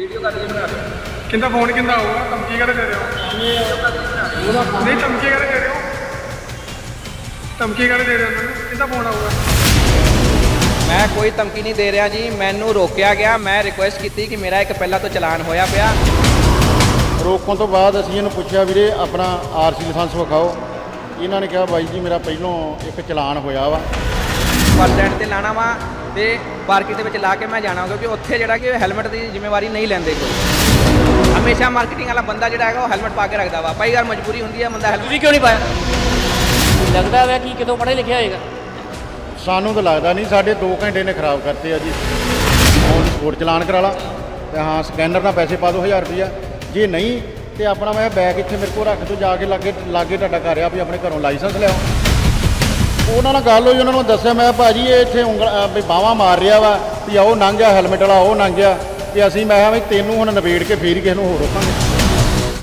Video ਕੱਢ ਕੇ ਬਣਾ ਦਿਓ। ਕਿੰਦਾ ਫੋਨ ਕਿੰਦਾ ਹੋਊਗਾ? ਧਮਕੀ ਕਰੇ ਦੇ ਰਹੇ ਹੋ? ਨਹੀਂ ਧਮਕੀ ਕਰੇ ਦੇ ਰਹੇ ਹੋ? ਧਮਕੀ ਕਰੇ ਦੇ ਰਹੇ ਹੋ ਮੈਨੂੰ? ਕਿੰਦਾ ਫੋਨ ਆਊਗਾ? ਮੈਂ ਕੋਈ ਧਮਕੀ ਨਹੀਂ ਦੇ ਰਿਹਾ ਜੀ। ਮੈਨੂੰ ਰੋਕਿਆ ਗਿਆ। ਮੈਂ ਰਿਕੁਐਸਟ ਕੀਤੀ ਕਿ ਮੇਰਾ ਇੱਕ ਪਹਿਲਾਂ ਤੋਂ ਚਲਾਨ ਹੋਇਆ ਪਿਆ। ਰੋਕਣ ਤੋਂ ਬਾਅਦ ਅਸੀਂ ਇਹਨੂੰ ਪੁੱਛਿਆ ਵੀਰੇ ਆਪਣਾ ਆਰਸੀ ਲਾਇਸੈਂਸ ਵਿਖਾਓ। ਇਹਨਾਂ ਨੇ ਕਿਹਾ ਬਾਈ ਜੀ ਮੇਰਾ ਪਹਿਲੋਂ ਇੱਕ ਚਲਾਨ ਹੋਇਆ ਵਾ। ਬੱਸ ਸਟੈਂਡ ਤੇ ਲਾਣਾ ਵਾ। ਤੇ ਪਾਰਕਿੰਗ ਦੇ ਵਿੱਚ ਲਾ ਕੇ ਮੈਂ ਜਾਣਾ ਕਿਉਂਕਿ ਉੱਥੇ ਜਿਹੜਾ ਕਿ ਹੈਲਮਟ ਦੀ ਜ਼ਿੰਮੇਵਾਰੀ ਨਹੀਂ ਲੈਂਦੇ ਕੋਈ। ਹਮੇਸ਼ਾ ਮਾਰਕੀਟਿੰਗ ਵਾਲਾ ਬੰਦਾ ਜਿਹੜਾ ਹੈਗਾ ਉਹ ਹੈਲਮਟ ਪਾ ਕੇ ਰੱਖਦਾ ਵਾ। ਭਾਈ ਯਾਰ ਮਜਬੂਰੀ ਹੁੰਦੀ ਹੈ ਬੰਦਾ ਹੈਲਮਟ ਤੁਸੀਂ ਕਿਉਂ ਨਹੀਂ ਪਾਇਆ? ਲੱਗਦਾ ਵਾ ਕਿ ਕਿਤੋਂ ਪੜ੍ਹੇ ਲਿਖਿਆ ਹੋਏਗਾ। ਸਾਨੂੰ ਤਾਂ ਲੱਗਦਾ ਨਹੀਂ ਸਾਡੇ 2 ਘੰਟੇ ਨੇ ਖਰਾਬ ਕਰਤੇ ਆ ਜੀ। ਔਨ ਸਪੋਰਟ ਚਲਾਨ ਕਰਾ ਲਾ ਤੇ ਹਾਂ ਸਕੈਨਰ ਨਾਲ ਪੈਸੇ ਪਾ ਦਿਓ 1000 ਰੁਪਇਆ ਜੇ ਨਹੀਂ ਤੇ ਆਪਣਾ ਮੈਂ ਬੈਗ ਇੱਥੇ ਮੇਰੇ ਕੋਲ ਰੱਖ ਦਿਓ ਜਾ ਕੇ ਲਾਗੇ ਲਾਗੇ ਤੁਹਾਡਾ ਘਰ ਆ ਵੀ ਆਪਣੇ ਘਰੋਂ ਲਾਇਸੈਂਸ ਲਿਆਓ ਉਹਨਾਂ ਨਾਲ ਗੱਲ ਹੋਈ ਉਹਨਾਂ ਨੂੰ ਦੱਸਿਆ ਮੈਂ ਕਿਹਾ, ਭਾਜੀ ਇਹ ਇੱਥੇ ਉਂਗਲ ਵੀ ਬਾਵਾ ਮਾਰ ਰਿਹਾ ਵਾ ਵੀ ਆਹ ਉਹ ਲੰਘ ਗਿਆ ਹੈਲਮਟ ਵਾਲਾ ਉਹ ਲੰਘ ਗਿਆ। ਤੇ ਅਸੀਂ ਮੈਂ ਕਿਹਾ ਵੀ ਤੈਨੂੰ ਹੁਣ ਨਿਬੇੜ ਕੇ ਫੇਰ ਹੀ ਕਿਸੇ ਨੂੰ ਹੋਰ ਰੋਕਾਂਗੇ।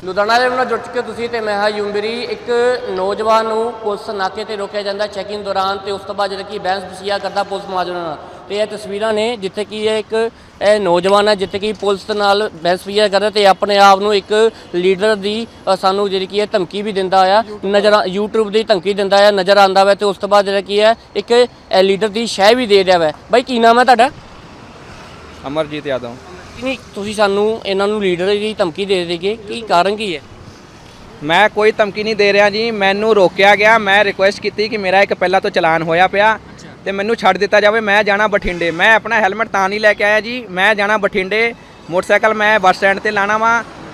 ਲੁਧਿਆਣਾ ਵਾਲੇ ਨਾਲ ਜੁੜ ਚੁੱਕੇ ਹੋ ਤੁਸੀਂ ਤੇ ਮੈਂ ਹਾਂ ਯੂਮਬਰੀ ਇੱਕ ਨੌਜਵਾਨ ਨੂੰ ਪੁਲਿਸ ਨਾਕੇ ਤੇ ਰੋਕਿਆ ਜਾਂਦਾ ਚੈਕਿੰਗ ਦੌਰਾਨ ਤੇ ਉਸ ਤੋਂ ਬਾਅਦ ਜਿਹੜਾ ਕਿ ਬਹਿਸ ਬਸੀਆ ਕਰਦਾ ਪੁਲਿਸ ਮੁਲਾਜ਼ਮਾਂ ਨਾਲ। ਤੇ ਇਹ ਤਸਵੀਰਾਂ ਨੇ ਜਿੱਥੇ ਕਿ ਇਹ ਇੱਕ ਇਹ ਨੌਜਵਾਨ ਹੈ ਜਿੱਥੇ ਕਿ ਪੁਲਿਸ ਦੇ ਨਾਲ ਬਹਿਸ ਬਸੀਆ ਕਰਦਾ ਤੇ ਆਪਣੇ ਆਪ ਨੂੰ ਇੱਕ ਲੀਡਰ ਦੀ ਸਾਨੂੰ ਜਿਹੜੀ ਕੀ ਹੈ ਧਮਕੀ ਵੀ ਦਿੰਦਾ ਆ। ਨਜ਼ਰ YouTube ਦੀ ਧਮਕੀ ਦਿੰਦਾ ਆ ਨਜ਼ਰ ਆਂਦਾ ਵਾ ਤੇ ਉਸ ਤੋਂ ਬਾਅਦ ਜਿਹੜਾ ਕੀ ਹੈ ਇੱਕ ਇਹ ਲੀਡਰ ਦੀ ਸ਼ਹਿ ਵੀ ਦੇ ਰਿਹਾ ਵਾ। ਬਾਈ ਕੀ ਨਾਮ ਹੈ ਤੁਹਾਡਾ? ਅਮਰਜੀਤ ਯਾਦਵ। ਨਹੀਂ ਤੁਸੀਂ ਸਾਨੂੰ ਇਹਨਾਂ ਨੂੰ ਲੀਡਰ ਦੀ ਧਮਕੀ ਦੇ ਦੇਗੇ ਕੀ ਕਾਰਨ ਕੀ ਹੈ? ਮੈਂ ਕੋਈ ਧਮਕੀ ਨਹੀਂ ਦੇ ਰਿਹਾ ਜੀ ਮੈਨੂੰ ਰੋਕਿਆ ਗਿਆ ਮੈਂ ਰਿਕੁਐਸਟ ਕੀਤੀ ਕਿ ਮੇਰਾ ਇੱਕ ਪਹਿਲਾਂ ਤੋਂ ਚਲਾਨ ਹੋਇਆ ਪਿਆ। ਤੇ ਮੈਨੂੰ ਛੱਡ ਦਿੱਤਾ ਜਾਵੇ ਮੈਂ ਜਾਣਾ ਬਠਿੰਡੇ। ਮੈਂ ਆਪਣਾ ਹੈਲਮਟ ਤਾਂ ਨਹੀਂ ਲੈ ਕੇ ਆਇਆ ਜੀ ਮੈਂ ਜਾਣਾ ਬਠਿੰਡੇ। ਮੋਟਰਸਾਈਕਲ ਮੈਂ ਬੱਸ ਸਟੈਂਡ ਤੇ ਲਾਣਾ ਵਾ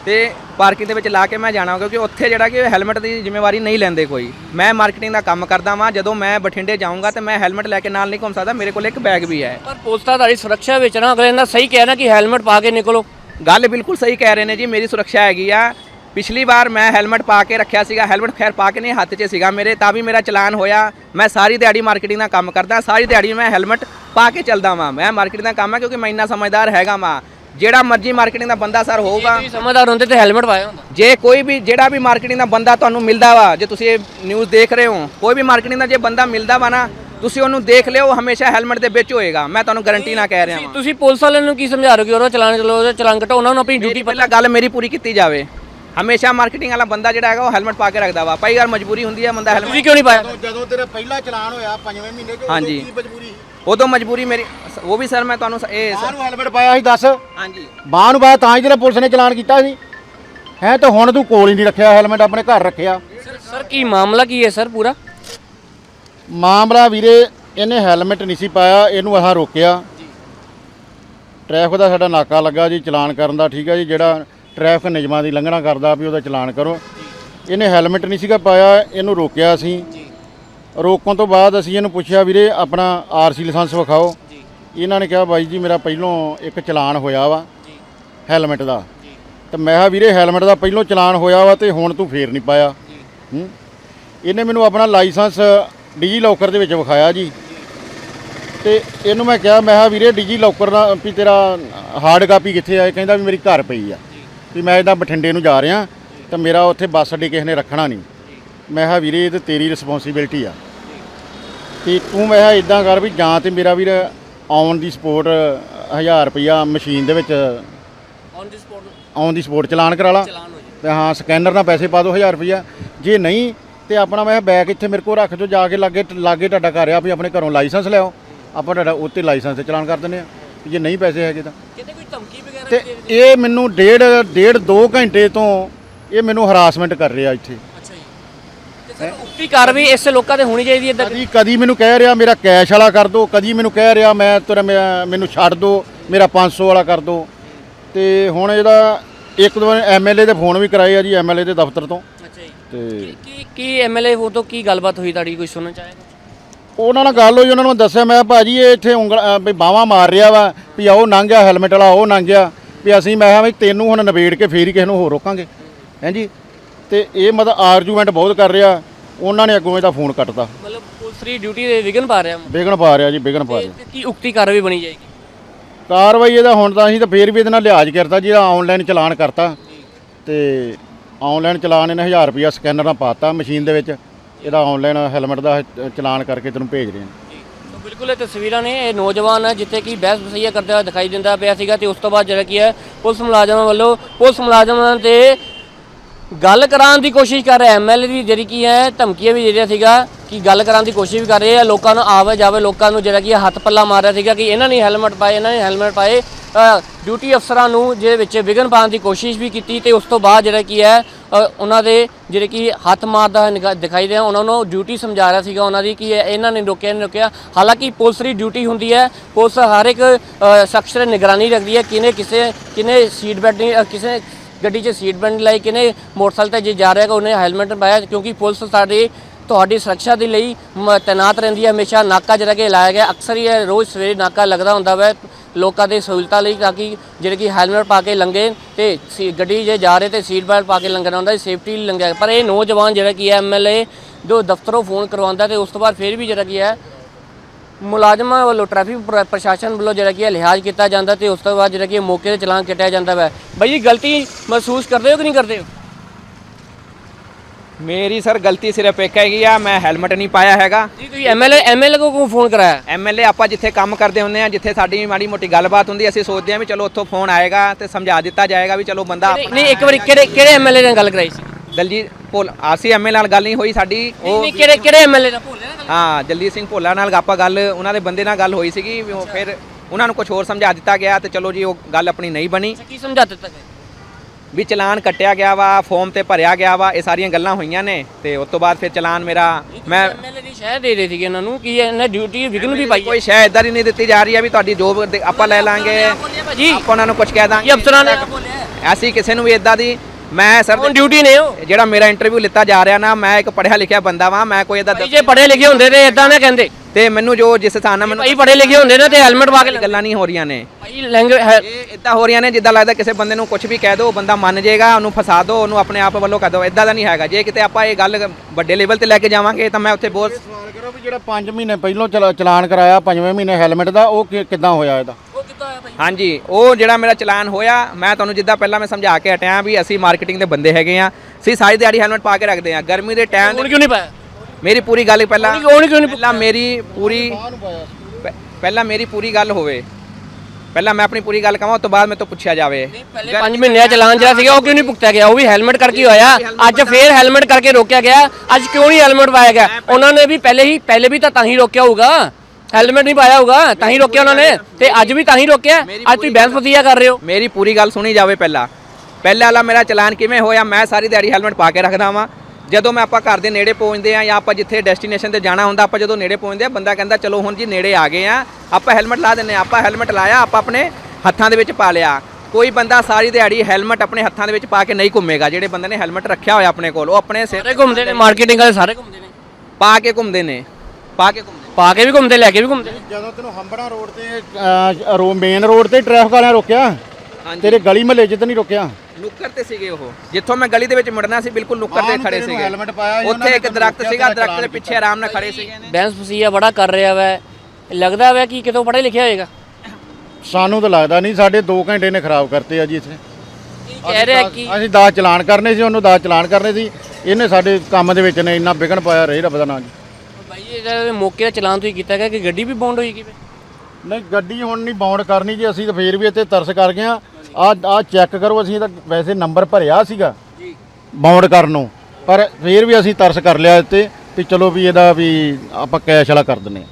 ਤੇ ਪਾਰਕਿੰਗ ਦੇ ਵਿੱਚ ਲਾ ਕੇ ਮੈਂ ਜਾਣਾ ਕਿਉਂਕਿ ਉੱਥੇ ਜਿਹੜਾ ਕਿ ਹੈਲਮਟ ਦੀ ਜ਼ਿੰਮੇਵਾਰੀ ਨਹੀਂ ਲੈਂਦੇ ਕੋਈ। ਮੈਂ ਮਾਰਕੀਟਿੰਗ ਦਾ ਕੰਮ ਕਰਦਾ ਵਾਂ ਜਦੋਂ ਮੈਂ ਬਠਿੰਡੇ ਜਾਊਂਗਾ ਤੇ ਮੈਂ ਹੈਲਮਟ ਲੈ ਕੇ ਨਾਲ ਨਹੀਂ ਘੁੰਮ ਸਕਦਾ ਮੇਰੇ ਕੋਲ ਇੱਕ ਬੈਗ ਵੀ ਹੈ। ਪਰ ਤੁਹਾਡੀ ਸੁਰੱਖਿਆ ਵਿੱਚ ਨਾ ਅਗਲੇ ਨਾਲ ਸਹੀ ਕਹਿਣਾ ਕਿ ਹੈਲਮਟ ਪਾ ਕੇ ਨਿਕਲੋ। ਗੱਲ ਬਿਲਕੁਲ ਸਹੀ ਕਹਿ ਰਹੇ ਨੇ ਜੀ ਮੇਰੀ ਸੁਰੱਖਿਆ ਹੈਗੀ ਆ। ਪਿਛਲੀ ਵਾਰ ਮੈਂ ਹੈਲਮਟ ਪਾ ਕੇ ਰੱਖਿਆ ਸੀਗਾ ਹੈਲਮਟ ਖੈਰ ਪਾ ਕੇ ਨਹੀਂ ਹੱਥ 'ਚ ਸੀਗਾ ਮੇਰੇ ਤਾਂ ਵੀ ਮੇਰਾ ਚਲਾਨ ਹੋਇਆ। ਮੈਂ ਸਾਰੀ ਦਿਹਾੜੀ ਮਾਰਕੀਟਿੰਗ ਦਾ ਕੰਮ ਕਰਦਾ ਸਾਰੀ ਦਿਹਾੜੀ ਮੈਂ ਹੈਲਮਟ ਪਾ ਕੇ ਚੱਲਦਾ ਵਾਂ। ਮੈਂ ਮਾਰਕੀਟਿੰਗ ਦਾ ਕੰਮ ਹੈ ਕਿਉਂਕਿ ਮੈਂ ਇੰਨਾ ਸਮਝਦਾਰ ਹੈਗਾ ਵਾਂ। ਜਿਹੜਾ ਮਰਜ਼ੀ ਮਾਰਕੀਟਿੰਗ ਦਾ ਬੰਦਾ ਸਰ ਹੋਊਗਾ। ਤੁਸੀਂ ਸਮਝਦਾਰ ਹੁੰਦੇ ਤੇ ਹੈਲਮਟ ਪਾਇਆ ਹੁੰਦਾ। ਜੇ ਕੋਈ ਵੀ ਜਿਹੜਾ ਵੀ ਮਾਰਕੀਟਿੰਗ ਦਾ ਬੰਦਾ ਤੁਹਾਨੂੰ ਮਿਲਦਾ ਵਾ ਜੇ ਤੁਸੀਂ ਇਹ ਨਿਊਜ਼ ਦੇਖ ਰਹੇ ਹੋ ਕੋਈ ਵੀ ਮਾਰਕੀਟਿੰਗ ਦਾ ਜੇ ਬੰਦਾ ਮਿਲਦਾ ਵਾ ਨਾ ਤੁਸੀਂ ਉਹਨੂੰ ਦੇਖ ਲਿਓ ਹਮੇਸ਼ਾ ਹੈਲਮਟ ਦੇ ਵਿੱਚ ਹੋਏਗਾ। ਮੈਂ ਤੁਹਾਨੂੰ ਗਾਰੰਟੀ ਨਾਲ ਕਹਿ ਰਿਹਾ ਤੁਸੀਂ ਪੁਲਿਸ ਵਾਲਿਆਂ ਨੂੰ ਕੀ ਸਮਝਾ ਰਹੇ ਹੋ ਕਿ ਉਹਦਾ ਚਲਾਨ ਚਲੋ ਉਹਦਾ ਚਲਾਨ ਕੱਟੋ ਉਹਨਾਂ ਨੂੰ ਆਪਣੀ ਡਿਊਟੀ ਪਹਿਲਾਂ ਗੱਲ ਮੇਰੀ ਪੂਰੀ ਕੀਤੀ ਜਾਵੇ। ਹਮੇਸ਼ਾ ਮਾਰਕੀਟਿੰਗ ਵਾਲਾ ਬੰਦਾ ਜਿਹੜਾ ਹੈਗਾ ਉਹ ਹੈਲਮਟ ਪਾ ਕੇ ਰੱਖਦਾ ਵਾ। ਭਾਈ ਯਾਰ ਮਜਬੂਰੀ ਹੁੰਦੀ ਹੈ ਬੰਦਾ ਹੈਲਮਟ ਤੁਸੀਂ ਕਿਉਂ ਨਹੀਂ ਪਾਇਆ? ਜਦੋਂ ਤੇਰਾ ਪਹਿਲਾ ਚਲਾਨ ਹੋਇਆ 5ਵੇਂ ਮਹੀਨੇ ਚ ਹਾਂਜੀ। ਕੀ ਮਜਬੂਰੀ? ਉਦੋਂ ਮਜਬੂਰੀ ਮੇਰੀ ਉਹ ਵੀ ਸਰ ਮੈਂ ਤੁਹਾਨੂੰ ਸ- ਇਹ ਬਾਹਰ ਸਰ- ਨੂੰ ਹੈਲਮਟ ਪਾਇਆ ਸੀ ਦੱਸ। ਹਾਂਜੀ। ਬਾਹ ਨੂੰ ਪਾਇਆ ਤਾਂ ਹੀ ਤੇਰਾ ਪੁਲਿਸ ਨੇ ਚਲਾਨ ਕੀਤਾ ਸੀ। ਹੈ ਤਾਂ ਹੁਣ ਤੂੰ ਕੋਲ ਹੀ ਨਹੀਂ ਰੱਖਿਆ ਹੈਲਮਟ ਆਪਣੇ ਘਰ ਰੱਖਿਆ। ਸਰ ਕੀ ਮਾਮਲਾ ਕੀ ਹੈ ਸਰ ਪੂਰਾ? ਮਾਮਲਾ ਵੀਰੇ ਇਹਨੇ ਹੈਲਮਟ ਨਹੀਂ ਸੀ ਪਾਇਆ ਇਹਨੂੰ ਆਹ ਰੋਕਿਆ। ਟ੍ਰੈਫਿਕ ਦਾ ਸਾਡਾ ਨਾਕਾ ਲੱਗਾ ਜੀ ਚਲਾਨ ਕਰਨ ਦਾ ਠੀਕ ਹੈ ਜੀ ਜਿਹੜਾ ਟ੍ਰੈਫਿਕ ਨਿਯਮਾਂ ਦੀ ਲੰਘਣਾ ਕਰਦਾ ਵੀ ਉਹਦਾ ਚਲਾਨ ਕਰੋ। ਇਹਨੇ ਹੈਲਮਟ ਨਹੀਂ ਸੀਗਾ ਪਾਇਆ ਇਹਨੂੰ ਰੋਕਿਆ ਅਸੀਂ। ਰੋਕਣ ਤੋਂ ਬਾਅਦ ਅਸੀਂ ਇਹਨੂੰ ਪੁੱਛਿਆ ਵੀਰੇ ਆਪਣਾ ਆਰਸੀ ਲਾਇਸੈਂਸ ਵਿਖਾਓ। ਇਹਨਾਂ ਨੇ ਕਿਹਾ ਬਾਈ ਜੀ ਮੇਰਾ ਪਹਿਲੋਂ ਇੱਕ ਚਲਾਨ ਹੋਇਆ ਵਾ ਹੈਲਮਟ ਦਾ। ਤੇ ਮੈਂ ਕਿਹਾ ਵੀਰੇ ਹੈਲਮਟ ਦਾ ਪਹਿਲੋਂ ਚਲਾਨ ਹੋਇਆ ਵਾ ਤੇ ਹੁਣ ਤੂੰ ਫੇਰ ਨਹੀਂ ਪਾਇਆ। ਹੂੰ। ਇਹਨੇ ਮੈਨੂੰ ਆਪਣਾ ਲਾਇਸੈਂਸ ਡਿਜੀ ਲੋਕਰ ਦੇ ਵਿੱਚ ਵਿਖਾਇਆ ਜੀ। ਤੇ ਇਹਨੂੰ ਮੈਂ ਕਿਹਾ ਮੈਂ ਕਿਹਾ ਵੀਰੇ ਡਿਜੀ ਲੋਕਰ ਦਾ ਵੀ ਤੇਰਾ ਹਾਰਡ ਕਾਪੀ ਕਿੱਥੇ ਆ? ਇਹ ਕਹਿੰਦਾ ਵੀ ਮੇਰੀ ਘਰ ਪਈ ਆ। ਵੀ ਮੈਂ ਇਦਾਂ ਬਠਿੰਡੇ ਨੂੰ ਜਾ ਰਿਹਾ ਤਾਂ ਮੇਰਾ ਉੱਥੇ ਬੱਸ ਅੱਡੇ ਕਿਸੇ ਨੇ ਰੱਖਣਾ ਨਹੀਂ। ਮੈਂ ਕਿਹਾ ਵੀਰੇ ਇਹ ਤੇ ਤੇਰੀ ਰਿਸਪੌਂਸਿਬਿਲਟੀ ਆ। ਤੇ ਤੂੰ ਮੈਂ ਕਿਹਾ ਇਦਾਂ ਕਰ ਵੀ ਜਾਂ ਤੇ ਮੇਰਾ ਵੀਰ ਔਨ ਦੀ ਸਪੋਰਟ 1000 ਰੁਪਇਆ ਮਸ਼ੀਨ ਦੇ ਵਿੱਚ on the spot on the spot challan ਕਰਾ ਲਾ। ਤੇ ਹਾਂ ਸਕੈਨਰ ਨਾਲ ਪੈਸੇ ਪਾ ਦਿਓ 1000 ਰੁਪਇਆ ਜੇ ਨਹੀਂ ਤੇ ਆਪਣਾ ਮੈਂ ਬੈਗ ਇੱਥੇ ਮੇਰੇ ਕੋਲ ਰੱਖ ਦਿਓ ਜਾ ਕੇ ਲਾਗੇ ਲਾਗੇ ਤੁਹਾਡਾ ਘਰ ਆ ਵੀ ਆਪਣੇ ਘਰੋਂ ਲਾਇਸੈਂਸ ਲਿਆਓ ਆਪਾਂ ਤੁਹਾਡਾ ਉੱਤੇ ਲਾਇਸੈਂਸ ਤੇ ਚਲਾਨ ਕਰ ਦਿੰਦੇ ਆ। ਜੇ ਨਹੀਂ ਪੈਸੇ ਹੈਗੇ ਤਾਂ। ਕਿਤੇ ਕੋਈ ਧਮਕੀ ਤੇ ਇਹ ਮੈਨੂੰ ਡੇਢ ਡੇਢ 2 ਘੰਟੇ ਤੋਂ ਇਹ ਮੈਨੂੰ ਹਰਾਸਮੈਂਟ ਕਰ ਰਿਹਾ ਇੱਥੇ। ਅੱਛਾ ਜੀ। ਤੇ ਸਰ ਉਕਤੀ ਕਾਰਵਾਈ ਇਸ ਲੋਕਾਂ ਤੇ ਹੋਣੀ ਚਾਹੀਦੀ ਹੈ ਇਦਾਂ ਕਦੀ ਕਦੀ ਮੈਨੂੰ ਕਹਿ ਰਿਹਾ ਮੇਰਾ ਕੈਸ਼ ਵਾਲਾ ਕਰ ਦਿਓ ਕਦੀ ਮੈਨੂੰ ਕਹਿ ਰਿਹਾ ਮੈਂ ਤੇਰਾ ਮੈਨੂੰ ਛੱਡ ਦਿਓ ਮੇਰਾ 500 ਵਾਲਾ ਕਰ ਦਿਓ ਤੇ ਹੁਣ ਇਹਦਾ ਇੱਕ ਦੋ ਐਮਐਲਏ ਦੇ ਫੋਨ ਵੀ ਕਰਾਏ ਆ ਜੀ ਐਮਐਲਏ ਦੇ ਦਫ਼ਤਰ ਤੋਂ। ਅੱਛਾ ਜੀ। ਤੇ ਕੀ ਕੀ ਐਮਐਲਏ ਉਹ ਤੋਂ ਕੀ ਗੱਲਬਾਤ ਹੋਈ ਤੁਹਾਡੀ? ਕੋਈ ਸੁਣਨਾ ਚਾਹੇਗਾ ਉਹਨਾਂ ਨਾਲ ਗੱਲ ਹੋਈ ਉਹਨਾਂ ਨੂੰ ਦੱਸਿਆ ਮੈਂ ਭਾਜੀ ਇਹ ਇੱਥੇ ਉਂਗਲ ਵੀ ਬਾਵਾ ਮਾਰ ਰਿਹਾ ਵਾ ਵੀ ਉਹ ਲੰਘ ਗਿਆ ਹੈਲਮਟ ਵਾਲਾ ਉਹ ਲੰਘ ਗਿਆ ਵੀ ਅਸੀਂ ਮੈਂ ਕਿਹਾ ਵੀ ਤੈਨੂੰ ਹੁਣ ਨਿਬੇੜ ਕੇ ਫੇਰ ਹੀ ਕਿਸੇ ਨੂੰ ਹੋਰ ਰੋਕਾਂਗੇ। ਹੈਂਜੀ ਤੇ ਇਹ ਮਤਲਬ ਆਰਗੂਮੈਂਟ ਬਹੁਤ ਕਰ ਰਿਹਾ। ਉਹਨਾਂ ਨੇ ਅੱਗੋਂ ਇਹਦਾ ਫੋਨ ਕੱਟਤਾ। ਮਤਲਬ ਪੁਲਿਸ ਦੀ ਡਿਊਟੀ ਦੇ ਵਿਗਨ ਪਾ ਰਿਹਾ। ਵਿਗਨ ਪਾ ਰਿਹਾ ਜੀ ਵਿਗਨ ਪਾ ਰਿਹਾ। ਤੇ ਕੀ ਉਕਤੀ ਕਾਰਵਾਈ ਬਣੀ ਜਾਏਗੀ? ਕਾਰਵਾਈ ਇਹਦਾ ਹੁਣ ਤਾਂ ਅਸੀਂ ਤਾਂ ਫੇਰ ਵੀ ਇਹਦੇ ਨਾਲ ਲਿਹਾਜ਼ ਕਰਤਾ ਜਿਹੜਾ ਆਨਲਾਈਨ ਚਲਾਨ ਕਰਤਾ। ਤੇ ਆਨਲਾਈਨ ਚਲਾਨ ਇਹਨੇ 1000 ਰੁਪਿਆ ਸਕੈਨਰ ਨਾਲ ਪਾਤਾ ਮਸ਼ੀਨ ਦੇ ਵਿੱਚ। ਇਹਦਾ ਆਨਲਾਈਨ ਹੈਲਮਟ ਦਾ ਚਲਾਨ ਕਰਕੇ ਤੈਨੂੰ ਭੇਜ ਰਹੇ ਹਾਂ। ਬਿਲਕੁਲ, ਇਹ ਤਸਵੀਰਾਂ ਨੇ, ਇਹ ਨੌਜਵਾਨ ਹੈ ਜਿੱਥੇ ਕਿ ਬਹਿਸ ਬਸਈਆ ਕਰਦਾ ਦਿਖਾਈ ਦਿੰਦਾ ਪਿਆ ਸੀਗਾ ਤੇ ਉਸ ਤੋਂ ਬਾਅਦ ਜਿਹੜਾ ਕੀ ਹੈ, ਪੁਲਿਸ ਮੁਲਾਜ਼ਮਾਂ ਵੱਲੋਂ, ਪੁਲਿਸ ਮੁਲਾਜ਼ਮਾਂ ਤੇ ਗੱਲ ਕਰਾਉਣ ਦੀ ਕੋਸ਼ਿਸ਼ ਕਰ ਰਿਹਾ ਐਮਐਲਏ ਦੀ ਜਿਹੜੀ ਕੀ ਹੈ, ਧਮਕੀਆਂ ਵੀ ਦੇ ਰਿਹਾ ਸੀਗਾ ਕਿ ਗੱਲ ਕਰਾਉਣ ਦੀ ਕੋਸ਼ਿਸ਼ ਵੀ ਕਰ ਰਹੇ ਆ। ਲੋਕਾਂ ਨੂੰ ਆਵੇ ਜਾਵੇ, ਲੋਕਾਂ ਨੂੰ ਜਿਹੜਾ ਕੀ ਹੱਥ ਪੱਲਾ ਮਾਰ ਰਿਹਾ ਸੀਗਾ ਕਿ ਇਹਨਾਂ ਨੇ ਹੈਲਮਟ ਪਾਏ, ਇਹਨਾਂ ਨੇ ਹੈਲਮਟ ਪਾਏ। ਡਿਊਟੀ ਅਫਸਰਾਂ ਨੂੰ ਜਿਹਦੇ ਵਿੱਚ ਵਿਘਨ ਪਾਉਣ ਦੀ ਕੋਸ਼ਿਸ਼ ਵੀ ਕੀਤੀ ਤੇ ਉਸ ਤੋਂ ਬਾਅਦ ਜਿਹੜਾ ਕੀ ਹੈ ਉਹਨਾਂ ਦੇ ਜਿਹੜੇ ਕਿ ਹੱਥ ਮਾਰਦਾ ਹੋਇਆ ਦਿਖਾਈ ਦੇ ਉਹਨਾਂ ਨੂੰ ਡਿਊਟੀ ਸਮਝਾ ਰਿਹਾ ਸੀਗਾ ਉਹਨਾਂ ਦੀ ਕਿ ਇਹਨਾਂ ਨੇ ਰੋਕਿਆ, ਨਹੀਂ ਰੋਕਿਆ। ਹਾਲਾਂਕਿ ਪੁਲਿਸ ਦੀ ਡਿਊਟੀ ਹੁੰਦੀ ਹੈ। ਪੁਲਿਸ ਹਰ ਇੱਕ ਸ਼ਖਸ ਨਿਗਰਾਨੀ ਰੱਖਦੀ ਹੈ ਕਿਨੇ ਕਿਸੇ ਕਿਨੇ ਸੀਟ ਬੈਲਟ ਨਹੀਂ ਕਿਸੇ ਗੱਡੀ 'ਚ ਸੀਟ ਬੈਲਟ ਲਾਈ ਕਿਨੇ ਮੋਟਰਸਾਈਕਲ ਤੇ ਜੇ ਜਾ ਰਿਹਾ ਕਿ ਉਹਨੇ ਹੈਲਮਟ ਪਾਇਆ, ਕਿਉਂਕਿ ਪੁਲਿਸ ਸਾਡੇ, ਤੁਹਾਡੀ ਸੁਰੱਖਿਆ ਦੇ ਲਈ ਮ- ਤੈਨਾਤ ਰਹਿੰਦੀ ਹੈ ਹਮੇਸ਼ਾ। ਨਾਕਾ ਜਿਹੜਾ ਕਿ ਲਾਇਆ ਗਿਆ, ਅਕਸਰ ਹੀ ਇਹ ਰੋਜ਼ ਸਵੇਰੇ ਨਾਕਾ ਲੱਗਦਾ ਹੁੰਦਾ ਵੈ, ਲੋਕਾਂ ਦੀ ਸਹੂਲਤਾਂ ਲਈ, ਤਾਂ ਕਿ ਜਿਹੜੇ ਕਿ ਹੈਲਮਟ ਪਾ ਕੇ ਲੰਘੇ ਤੇ ਸੀ- ਗੱਡੀ ਜੇ ਜਾ ਰਹੇ ਤੇ ਸੀਟ ਬੈਲਟ ਪਾ ਕੇ ਲੰਘਣਾ ਹੁੰਦਾ ਸੇਫਟੀ ਲਈ ਲੰਘਿਆ। ਪਰ ਇਹ ਨੌਜਵਾਨ ਜਿਹੜਾ ਕੀ ਹੈ ਐਮਐਲਏ ਜੋ ਦਫ਼ਤਰੋਂ ਫੋਨ ਕਰਵਾਉਂਦਾ ਤੇ ਉਸ ਤੋਂ ਬਾਅਦ ਫਿਰ ਵੀ ਜਿਹੜਾ ਕੀ ਹੈ ਮੁਲਾਜ਼ਮਾਂ ਵੱਲੋਂ ਟ੍ਰੈਫਿਕ ਪ੍ਰ- ਪ੍ਰਸ਼ਾਸਨ ਵੱਲੋਂ ਜਿਹੜਾ ਕੀ ਹੈ ਲਿਹਾਜ਼ ਕੀਤਾ ਜਾਂਦਾ ਤੇ ਉਸ ਤੋਂ ਬਾਅਦ ਜਿਹੜਾ ਕੀ ਹੈ ਮੌਕੇ ਤੇ ਚਲਾਨ ਕੱਟਿਆ ਜਾਂਦਾ ਵਾ। ਬਾਈ ਜੀ ਗਲਤੀ ਮਹਿਸੂਸ ਕਰਦੇ ਹੋ ਕਿ ਨਹੀਂ ਕਰਦੇ ਹੋ? ਮੇਰੀ ਸਰ ਗਲਤੀ ਸਿਰਫ ਇੱਕ ਹੈਗੀ ਆ ਮੈਂ ਹੈਲਮਟ ਨਹੀਂ ਪਾਇਆ ਹੈਗਾ। ਜੀ ਤੁਸੀਂ ਐਮਐਲਏ ਐਮਐਲਏ ਕੋ ਫੋਨ ਕਰਾਇਆ? ਐਮਐਲਏ ਆਪਾਂ ਜਿੱਥੇ ਕੰਮ ਕਰਦੇ ਹੁੰਦੇ ਆ ਜਿੱਥੇ ਸਾਡੀ ਮਾੜੀ ਮੋਟੀ ਗੱਲਬਾਤ ਹੁੰਦੀ ਅਸੀਂ ਸੋਚਦੇ ਆ ਵੀ ਚਲੋ ਉੱਥੋਂ ਫੋਨ ਆਏਗਾ ਤੇ ਸਮਝਾ ਦਿੱਤਾ ਜਾਏਗਾ ਵੀ ਚਲੋ ਬੰਦਾ ਨਹੀਂ, ਇੱਕ ਵਾਰੀ ਕਿਹੜੇ ਕਿਹੜੇ ਐਮਐਲਏ ਨਾਲ ਗੱਲ ਕਰਾਈ ਸੀ? ਦਲਜੀਤ ਭੋਲ ਆਸੀ ਐਮਐਲ ਨਾਲ ਗੱਲ ਨਹੀਂ ਹੋਈ ਸਾਡੀ ਉਹ ਨਹੀਂ ਕਿਹੜੇ ਕਿਹੜੇ ਐਮਐਲਏ ਨਾਲ ਭੁੱਲ ਨਾ ਹਾਂ ਜਲਦੀਪ ਸਿੰਘ ਭੋਲਾ ਨਾਲ ਆਪਾਂ ਗੱਲ ਉਹਨਾਂ ਦੇ ਬੰਦੇ ਨਾਲ ਗੱਲ ਹੋਈ ਸੀਗੀ ਵੀ ਉਹ ਫਿਰ ਉਹਨਾਂ ਨੂੰ ਕੁਝ ਹੋਰ ਸਮਝਾ ਦਿੱਤਾ ਗਿਆ ਤੇ ਚਲੋ ਜੀ ਉਹ ਗੱਲ ਆਪਣੀ ਨਹੀਂ ਬਣੀ ਕੀ ਸਮਝਾ ਦਿੱਤਾ ਗਿਆ ਵੀ ਚਲਾਨ ਕੱਟਿਆ ਗਿਆ ਵਾ ਫਾਰਮ ਤੇ ਭਰਿਆ ਗਿਆ ਵਾ ਇਹ ਸਾਰੀਆਂ ਗੱਲਾਂ ਹੋਈਆਂ ਨੇ ਤੇ ਉਸ ਤੋਂ ਬਾਅਦ ਫਿਰ ਚਲਾਨ ਮੇਰਾ ਮੈਂ ਐਮਐਲਏ ਦੀ ਸ਼ਹਿ ਦੇ ਦੇ ਸੀਗੇ ਇਹਨਾਂ ਨੂੰ ਕਿ ਇਹਨਾਂ ਡਿਊਟੀ ਵਿਗਨ ਵੀ ਪਾਈ ਹੈ ਕੋਈ ਸ਼ਾਇਦ ਇਦਾਂ ਹੀ ਨਹੀਂ ਦਿੱਤੀ ਜਾ ਰਹੀ ਆ ਵੀ ਤੁਹਾਡੀ ਜੋਬ ਆਪਾਂ ਲੈ ਲਾਂਗੇ ਆਪਾਂ ਉਹਨਾਂ ਨੂੰ ਕੁਝ ਕਹਿ ਦਾਂਗੇ ਅਫਸਰਾਂ ਨੇ ਐਸੀ ਕਿਸੇ ਨੂੰ ਵੀ ਇਦਾਂ ਦੀ ਮੈਂ ਸਰ ਹੁਣ ਡਿਊਟੀ ਨੇ ਉਹ। ਜਿਹੜਾ ਮੇਰਾ ਇੰਟਰਵਿਊ ਲਿੱਤਾ ਜਾ ਰਿਹਾ ਨਾ ਮੈਂ ਇੱਕ ਪੜ੍ਹਿਆ ਲਿਖਿਆ ਬੰਦਾ ਵਾਂ ਮੈਂ ਕੋਈ ਇਦਾਂ ਜੇ ਪੜ੍ਹੇ ਲਿਖੇ ਹੁੰਦੇ ਤੇ ਇਦਾਂ ਨਾ ਕਹਿੰਦੇ। ਤੇ ਮੈਨੂੰ ਜੋ ਜਿਸ ਥਾਂ ਨਾਲ ਮੈਨੂੰ ਭਾਈ ਪੜ੍ਹੇ ਲਿਖੇ ਹੁੰਦੇ ਨੇ ਤੇ ਹੈਲਮਟ ਪਾ ਕੇ ਲੰਘ- ਗੱਲਾਂ ਨਹੀਂ ਹੋ ਰਹੀਆਂ ਨੇ। ਭਾਈ ਲੈਂਗੁਏਜ ਇਹ ਇਦਾਂ ਹੋ ਰਹੀਆਂ ਨੇ ਜਿੱਦਾਂ ਲੱਗਦਾ ਕਿਸੇ ਬੰਦੇ ਨੂੰ ਕੁਝ ਵੀ ਕਹਿ ਦੋ ਉਹ ਬੰਦਾ ਮੰਨ ਜਾਏਗਾ ਉਹਨੂੰ ਫਸਾ ਦੋ ਉਹਨੂੰ ਆਪਣੇ ਆਪ ਵੱਲੋਂ ਕਹਿ ਦੋ ਇਦਾਂ ਦਾ ਨਹੀਂ ਹੈਗਾ। ਜੇ ਕਿਤੇ ਆਪਾਂ ਇਹ ਗੱਲ ਵੱਡੇ ਲੈਵਲ ਤੇ ਲੈ ਕੇ ਜਾਵਾਂਗੇ ਤਾਂ ਮੈਂ ਉੱਥੇ ਬਹੁਤ ਸਵਾਲ ਕਰੋ ਵੀ ਜਿਹੜਾ 5 ਮਹੀਨੇ ਪਹਿਲੋਂ ਚਲਾ- ਚਲਾਨ ਕਰਾਇਆ 5ਵੇਂ ਮਹੀਨੇ ਹੈਲਮਟ ਦਾ ਉਹ ਕਿ- ਕਿੱਦਾਂ ਹੋਇਆ ਇਹਦਾ? ਹਾਂਜੀ ਉਹ ਜਿਹੜਾ ਮੇਰਾ ਚਲਾਨ ਹੋਇਆ ਮੈਂ ਤੁਹਾਨੂੰ ਜਿੱਦਾਂ ਪਹਿਲਾਂ ਮੈਂ ਸਮਝਾ ਕੇ ਹਟਿਆ ਵੀ ਅਸੀਂ ਮਾਰਕੀਟਿੰਗ ਦੇ ਬੰਦੇ ਹੈਗੇ ਆ ਅਸੀਂ ਸਾਰੀ ਦਿਹਾੜੀ ਹੈਲਮਟ ਪਾ ਕੇ ਰੱਖਦੇ ਆ ਗਰਮੀ ਦੇ ਟਾਈਮ ਹੁਣ ਕਿਉਂ ਨਹੀਂ ਪਾਇਆ? ਮੇਰੀ ਪੂਰੀ ਗੱਲ ਪਹਿਲਾਂ ਉਹਨੇ ਕਿਉਂ- ਨਹੀਂ ਪਹਿਲਾਂ ਮੇਰੀ ਪੂਰੀ ਪਹਿ- ਪਹਿਲਾਂ ਮੇਰੀ ਪੂਰੀ ਗੱਲ ਹੋਵੇ। ਪਹਿਲਾਂ ਮੈਂ ਆਪਣੀ ਪੂਰੀ ਗੱਲ ਕਹਾਂ ਉਸ ਤੋਂ ਬਾਅਦ ਮੇਰੇ ਤੋਂ ਪੁੱਛਿਆ ਜਾਵੇ। ਪਹਿਲੇ 5 ਮਹੀਨੇ ਦਾ ਚਲਾਨ ਜਿਹੜਾ ਸੀਗਾ ਉਹ ਕਿਉਂ ਨਹੀਂ ਭੁਗਤਿਆ ਗਿਆ? ਉਹ ਵੀ ਹੈਲਮਟ ਕਰਕੇ ਹੋਇਆ। ਅੱਜ ਫੇਰ ਹੈਲਮਟ ਕਰਕੇ ਰੋਕਿਆ ਗਿਆ। ਅੱਜ ਕਿਉਂ ਨਹੀਂ ਹੈਲਮਟ ਪਾਇਆ ਗਿਆ? ਉਹਨਾਂ ਨੇ ਵੀ ਪਹਿਲੇ ਹੀ ਪਹਿਲੇ ਵੀ ਤਾਂ ਤਾਂ ਹੀ ਰੋਕਿਆ ਹੋਊਗਾ। ਹੈਲਮਟ ਨਹੀਂ ਪਾਇਆ ਹੋਊਗਾ ਤਾਂ ਹੀ ਰੋਕਿਆ ਉਹਨਾਂ ਨੇ। ਤੇ ਅੱਜ ਵੀ ਤਾਂ ਹੀ ਰੋਕਿਆ। ਅੱਜ ਤੁਸੀਂ ਬਹਿਸ ਕਰ ਰਹੇ ਹੋ। ਮੇਰੀ ਪੂਰੀ ਗੱਲ ਸੁਣੀ ਜਾਵੇ ਪਹਿਲਾਂ। ਪਹਿਲਾਂ ਵਾਲਾ ਮੇਰਾ ਚਲਾਨ ਕਿਵੇਂ ਹੋਇਆ ਮੈਂ ਸਾਰੀ ਦਿਹਾੜੀ ਹੈਲਮਟ ਪਾ ਕੇ ਰੱਖਦਾ ਵਾਂ। ਜਦੋਂ ਮੈਂ ਆਪਾਂ ਘਰ ਦੇ ਨੇੜੇ ਪਹੁੰਚਦੇ ਆ ਜਾਂ ਆਪਾਂ ਜਿੱਥੇ ਡੈਸਟੀਨੇਸ਼ਨ ਤੇ ਜਾਣਾ ਹੁੰਦਾ ਆਪਾਂ ਜਦੋਂ ਨੇੜੇ ਪਹੁੰਚਦੇ ਆ ਬੰਦਾ ਕਹਿੰਦਾ ਚਲੋ ਹੁਣ ਜੀ ਨੇੜੇ ਆ ਗਏ ਆ। ਆਪਾਂ ਹੈਲਮਟ ਲਾ ਦਿੰਨੇ ਆ ਆਪਾਂ ਹੈਲਮਟ ਲਾਇਆ ਆਪਾਂ ਆਪਣੇ ਹੱਥਾਂ ਦੇ ਵਿੱਚ ਪਾ ਲਿਆ। ਕੋਈ ਬੰਦਾ ਸਾਰੀ ਦਿਹਾੜੀ ਹੈਲਮਟ ਆਪਣੇ ਹੱਥਾਂ ਦੇ ਵਿੱਚ ਪਾ ਕੇ ਨਹੀਂ ਘੁੰਮੇਗਾ। ਜਿਹੜੇ ਬੰਦੇ ਨੇ ਹੈਲਮਟ ਰੱਖਿਆ ਹੋਇਆ ਆਪਣੇ ਕੋਲ ਉਹ ਆਪਣੇ ਸਿਰ ਸਾਰੇ ਘੁੰਮਦੇ ਨੇ ਮਾਰਕੀਟਿੰਗ ਵਾਲੇ ਸਾਰੇ ਘੁੰਮਦੇ ਨੇ। ਪਾ ਕੇ ਘੁੰਮਦੇ ਨੇ ਪਾ ਕੇ ਘੁੰਮਦੇ ਪਾ ਕੇ ਵੀ ਘੁੰਮਦੇ ਲੈ ਕੇ ਵੀ ਘੁੰਮਦੇ। ਜਦੋਂ ਤੈਨੂੰ ਹੰਬੜਾ ਰੋਡ ਤੇ ਰੋ ਮੇਨ ਰੋਡ ਤੇ ਟ੍ਰੈਫਿਕ ਵਾਲਿਆਂ ਰੋਕਿਆ? ਤੇਰੇ ਗਲੀ ਮਹੱਲੇ 'ਚ ਤਾਂ ਨਹੀਂ ਰੋਕਿਆ? ਨੁੱਕਰ ਤੇ ਸੀਗੇ ਉਹ। ਜਿੱਥੋਂ ਮੈਂ ਗਲੀ ਦੇ ਵਿੱਚ ਮੁੜਨਾ ਸੀ ਬਿਲਕੁਲ ਨੁੱਕਰ ਤੇ ਖੜੇ ਸੀਗੇ। ਉੱਥੇ ਇੱਕ ਦਰਖਤ ਸੀਗਾ ਦਰਖਤ ਦੇ ਪਿੱਛੇ ਆਰਾਮ ਨਾਲ ਖੜੇ ਸੀਗੇ। ਨੇ ਬਹਿਸ ਫਸੀਆ ਬੜਾ ਕਰ ਰਿਹਾ ਵੈ। ਲੱਗਦਾ ਵੈ ਕਿ ਕਿਤੋਂ ਪੜ੍ਹੇ ਲਿਖਿਆ ਹੋਏਗਾ। ਸਾਨੂੰ ਤਾਂ ਲੱਗਦਾ ਨਹੀਂ ਸਾਡੇ 2 ਘੰਟੇ ਨੇ ਖਰਾਬ ਕਰਤੇ ਆ ਜੀ ਇੱਥੇ। ਕਹਿ ਰਿਹਾ ਕਿ ਅਸੀਂ 10 ਚਲਾਨ ਕਰਨੇ ਸੀ ਉਹਨੂੰ 10 ਚਲਾਨ ਕਰਨੇ ਸੀ। ਇਹਨੇ ਸਾਡੇ ਕੰਮ ਦੇ ਵਿੱਚ ਨੇ ਇੰਨਾ ਵਿਘਨ ਪਾਇਆ ਰਹੇ ਰੱਬ ਦਾ ਨਾਂ ਜੀ। ਭਾਈ ਇਹਦਾ ਮੌਕੇ ਦਾ ਚਲਾਨ ਤੁਸੀਂ ਕੀਤਾ ਗਿਆ ਕਿ ਗੱਡੀ ਵੀ ਬੌਂਡ ਹੋਏਗੀ ਵੇ ਨਹੀਂ ਗੱਡੀ ਹੁਣ ਨਹੀਂ ਬਾਉਂਡ ਕਰਨੀ ਜੀ ਅਸੀਂ ਤਾਂ ਫੇਰ ਵੀ ਇੱਥੇ ਤਰਸ ਕਰ ਗਏ ਆ ਆ ਆ ਚੈੱਕ ਕਰੋ ਅਸੀਂ ਤਾਂ ਵੈਸੇ ਨੰਬਰ ਭਰਿਆ ਸੀਗਾ ਜੀ। ਬਾਉਂਡ ਕਰਨ ਨੂੰ ਪਰ ਫੇਰ ਵੀ ਅਸੀਂ ਤਰਸ ਕਰ ਲਿਆ ਇੱਥੇ ਵੀ ਚਲੋ ਵੀ ਇਹਦਾ ਵੀ ਆਪਾਂ ਕੈਸ਼ ਵਾਲਾ ਕਰ ਦਿੰਨੇ ਆ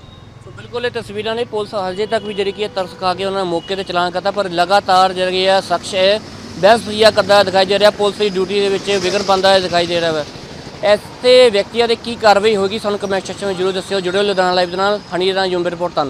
ਸੋ ਬਿਲਕੁਲ ਇਹ ਤਸਵੀਰਾਂ ਨੇ ਪੁਲਿਸ ਹਜੇ ਤੱਕ ਵੀ ਜਿਹੜੀ ਕੀ ਤਰਸ ਖਾ ਕੇ ਉਹਨਾਂ ਨੇ ਮੌਕੇ ਤੇ ਚਲਾਨ ਕਰਤਾ ਪਰ ਲਗਾਤਾਰ ਜਿਹੜੀ ਸ਼ਖਸ ਹੈ ਬਹਿਸ ਕਰਦਾ ਦਿਖਾਈ ਦੇ ਰਿਹਾ ਪੁਲਿਸ ਦੀ ਡਿਊਟੀ ਦੇ ਵਿੱਚ ਵਿਗਨ ਪਾਉਂਦਾ ਦਿਖਾਈ ਦੇ ਰਿਹਾ ਹੈ ਐਸੇ ਵਿਅਕਤੀਆਂ ਦੇ ਕੀ ਕਾਰਵਾਈ ਹੋਏਗੀ, ਸਾਨੂੰ ਕਮੈਂਟ ਸੈਕਸ਼ਨ ਵਿੱਚ ਜਰੂਰ ਦੱਸਿਓ। ਜੁੜਿਓ ਲੁਧਿਆਣਾ ਲਾਈਵ ਦੇ ਨਾਲ। ਹਨੀ ਰਾਣਾ ਯੂਮ ਰਿਪੋਰਟ ਤੁਹਾਨੂੰ।